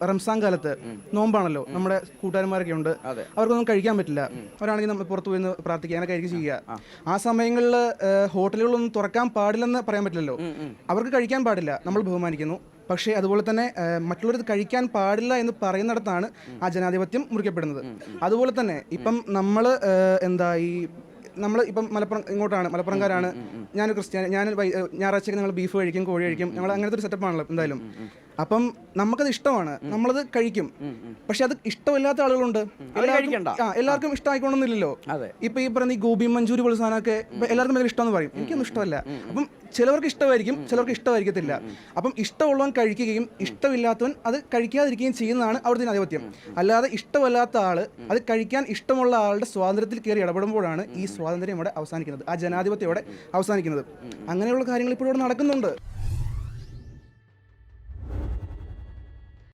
റംസാൻ കാലത്ത് നോമ്പാണല്ലോ. നമ്മുടെ കൂട്ടുകാരന്മാരൊക്കെ ഉണ്ട്. അവർക്കൊന്നും കഴിക്കാൻ പറ്റില്ല. അവരാണെങ്കിൽ നമ്മൾ പുറത്തു പോയി പ്രാർത്ഥിക്കുക അങ്ങനെ കഴിക്കുക ചെയ്യുക. ആ. സമയങ്ങളിൽ ഹോട്ടലുകളൊന്നും തുറക്കാൻ പാടില്ലെന്ന് പറയാൻ പറ്റില്ലല്ലോ. അവർക്ക് കഴിക്കാൻ പാടില്ല നമ്മൾ ബഹുമാനിക്കുന്നു. പക്ഷേ അതുപോലെ തന്നെ മറ്റുള്ളവർ കഴിക്കാൻ പാടില്ല എന്ന് പറയുന്നിടത്താണ് ആ ജനാധിപത്യം മുറിക്കപ്പെടുന്നത്. അതുപോലെ തന്നെ ഇപ്പം നമ്മൾ എന്താ ഈ നമ്മൾ ഇപ്പം മലപ്പുറം ഇങ്ങോട്ടാണ് മലപ്പുറംകാരാണ്. ഞാൻ ക്രിസ്ത്യാനി ഞാൻ ഞായറാഴ്ചയ്ക്ക് നിങ്ങൾ ഞങ്ങൾ ബീഫ് കഴിക്കും കോഴി കഴിക്കും ഞങ്ങൾ അങ്ങനത്തെ ഒരു സെറ്റപ്പാണല്ലോ എന്തായാലും. അപ്പം നമുക്കത് ഇഷ്ടമാണ്. നമ്മളത് കഴിക്കും. പക്ഷെ അത് ഇഷ്ടമില്ലാത്ത ആളുകളുണ്ട്. എല്ലാവർക്കും-. ആ അതെ. ഇപ്പൊ ഈ പറയുന്ന ഈ ഗോപി മഞ്ചൂരി പോലെ സാധനമൊക്കെ എല്ലാവർക്കും ഭയങ്കര ഇഷ്ടമെന്ന് പറയും. എനിക്കൊന്നും ഇഷ്ടമല്ല. അപ്പം ചിലവർക്ക് ഇഷ്ടമായിരിക്കും ചിലവർക്ക് ഇഷ്ടമായിരിക്കത്തില്ല. അപ്പം ഇഷ്ടമുള്ളവൻ കഴിക്കുകയും ഇഷ്ടമില്ലാത്തവൻ അത് കഴിക്കാതിരിക്കുകയും ചെയ്യുന്നതാണ് അവിടുത്തെ ആധിപത്യം. അല്ലാതെ ഇഷ്ടമല്ലാത്ത ആൾ അത് കഴിക്കാൻ ഇഷ്ടമുള്ള ആളുടെ സ്വാതന്ത്ര്യത്തിൽ കയറി ഇടപെടുമ്പോഴാണ് ഈ സ്വാതന്ത്ര്യം ഇവിടെ അവസാനിക്കുന്നത്. ആ ജനാധിപത്യം ഇവിടെ അവസാനിക്കുന്നത്. അങ്ങനെയുള്ള കാര്യങ്ങൾ ഇപ്പോഴും ഇവിടെ നടക്കുന്നുണ്ട്.